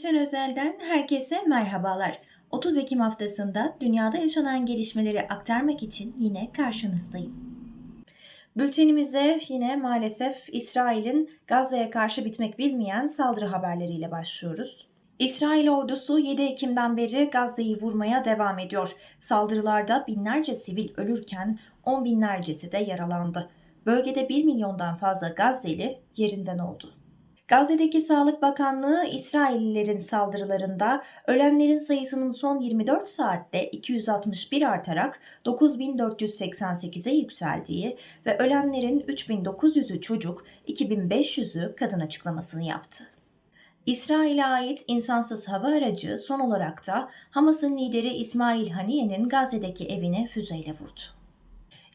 Vatikan Özel'den herkese merhabalar. 30 Ekim haftasında dünyada yaşanan gelişmeleri aktarmak için yine karşınızdayım. Bültenimize yine maalesef İsrail'in Gazze'ye karşı bitmek bilmeyen saldırı haberleriyle başlıyoruz. İsrail ordusu 7 Ekim'den beri Gazze'yi vurmaya devam ediyor. Saldırılarda binlerce sivil ölürken on binlercesi de yaralandı. Bölgede 1 milyondan fazla Gazze'li yerinden oldu. Gazze'deki Sağlık Bakanlığı İsraillilerin saldırılarında ölenlerin sayısının son 24 saatte 261 artarak 9488'e yükseldiği ve ölenlerin 3900'ü çocuk, 2500'ü kadın açıklamasını yaptı. İsrail'e ait insansız hava aracı son olarak da Hamas'ın lideri İsmail Haniye'nin Gazze'deki evini füzeyle vurdu.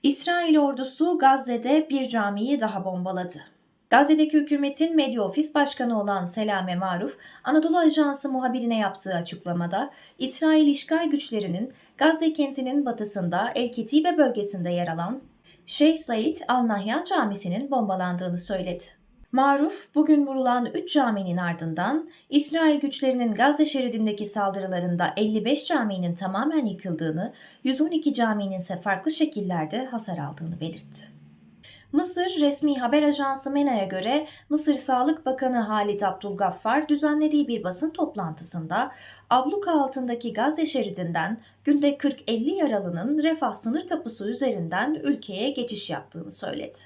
İsrail ordusu Gazze'de bir camiyi daha bombaladı. Gazze'deki hükümetin medya ofis başkanı olan Selame Maruf, Anadolu Ajansı muhabirine yaptığı açıklamada İsrail işgal güçlerinin Gazze kentinin batısında El Kitibe bölgesinde yer alan Şeyh Said Al Nahyan Camisi'nin bombalandığını söyledi. Maruf, bugün vurulan 3 caminin ardından İsrail güçlerinin Gazze şeridindeki saldırılarında 55 caminin tamamen yıkıldığını, 112 caminin ise farklı şekillerde hasar aldığını belirtti. Mısır resmi haber ajansı MENA'ya göre Mısır Sağlık Bakanı Halit Abdülgaffar düzenlediği bir basın toplantısında abluka altındaki Gazze şeridinden günde 40-50 yaralının Refah sınır kapısı üzerinden ülkeye geçiş yaptığını söyledi.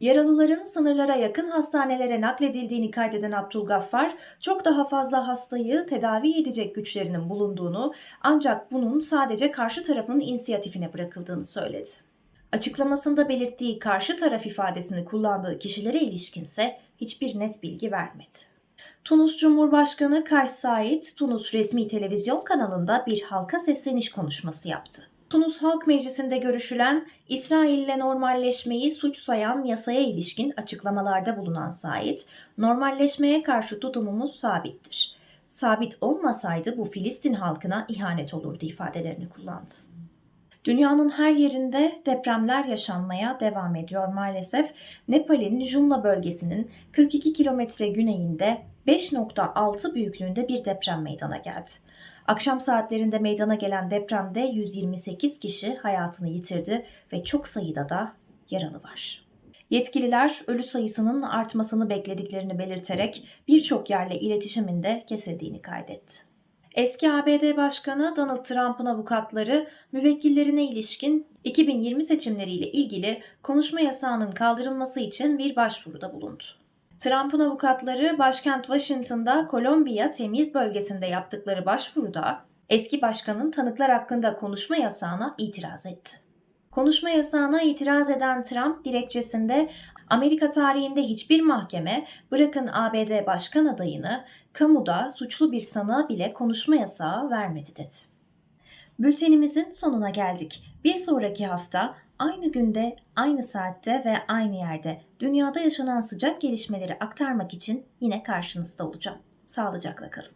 Yaralıların sınırlara yakın hastanelere nakledildiğini kaydeden Abdülgaffar, çok daha fazla hastayı tedavi edecek güçlerinin bulunduğunu ancak bunun sadece karşı tarafın inisiyatifine bırakıldığını söyledi. Açıklamasında belirttiği karşı taraf ifadesini kullandığı kişilere ilişkinse hiçbir net bilgi vermedi. Tunus Cumhurbaşkanı Kays Said, Tunus resmi televizyon kanalında bir halka sesleniş konuşması yaptı. Tunus Halk Meclisi'nde görüşülen İsrail ile normalleşmeyi suç sayan yasaya ilişkin açıklamalarda bulunan Said, normalleşmeye karşı tutumumuz sabittir. Sabit olmasaydı bu Filistin halkına ihanet olurdu ifadelerini kullandı. Dünyanın her yerinde depremler yaşanmaya devam ediyor maalesef. Nepal'in Jumla bölgesinin 42 kilometre güneyinde 5.6 büyüklüğünde bir deprem meydana geldi. Akşam saatlerinde meydana gelen depremde 128 kişi hayatını yitirdi ve çok sayıda da yaralı var. Yetkililer ölü sayısının artmasını beklediklerini belirterek birçok yerle iletişimin de kesildiğini kaydetti. Eski ABD Başkanı Donald Trump'ın avukatları müvekkillerine ilişkin 2020 seçimleriyle ilgili konuşma yasağının kaldırılması için bir başvuruda bulundu. Trump'ın avukatları başkent Washington'da Kolombiya temiz bölgesinde yaptıkları başvuruda eski başkanın tanıklar hakkında konuşma yasağına itiraz etti. Konuşma yasağına itiraz eden Trump dilekçesinde Amerika tarihinde hiçbir mahkeme bırakın ABD başkan adayını kamuda suçlu bir sanığa bile konuşma yasağı vermedi dedi. Bültenimizin sonuna geldik. Bir sonraki hafta aynı günde, aynı saatte ve aynı yerde dünyada yaşanan sıcak gelişmeleri aktarmak için yine karşınızda olacağım. Sağlıcakla kalın.